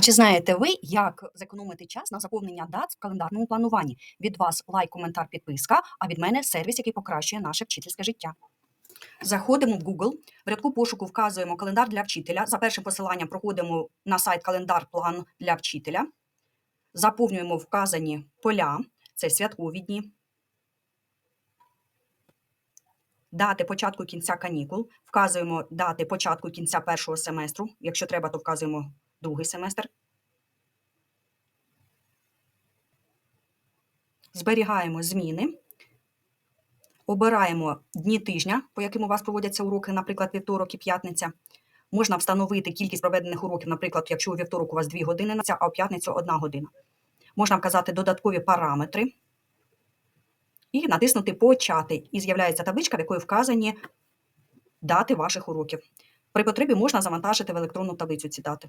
А чи знаєте ви, як зекономити час на заповнення дат в календарному плануванні? Від вас лайк, коментар, підписка, а від мене сервіс, який покращує наше вчительське життя. Заходимо в Google, в рядку пошуку вказуємо календар для вчителя. За першим посиланням проходимо на сайт календар план для вчителя. Заповнюємо вказані поля, це святкові дні. Дати початку кінця канікул. Вказуємо дати початку кінця першого семестру. Якщо треба, то вказуємо другий семестр. Зберігаємо зміни. Обираємо дні тижня, по яким у вас проводяться уроки, наприклад, вівторок і п'ятниця. Можна встановити кількість проведених уроків, наприклад, якщо у вівторок у вас 2 години на це, а у п'ятницю 1 година. Можна вказати додаткові параметри і натиснути Почати. І з'являється табличка, в якої вказані дати ваших уроків. При потребі можна завантажити в електронну таблицю ці дати.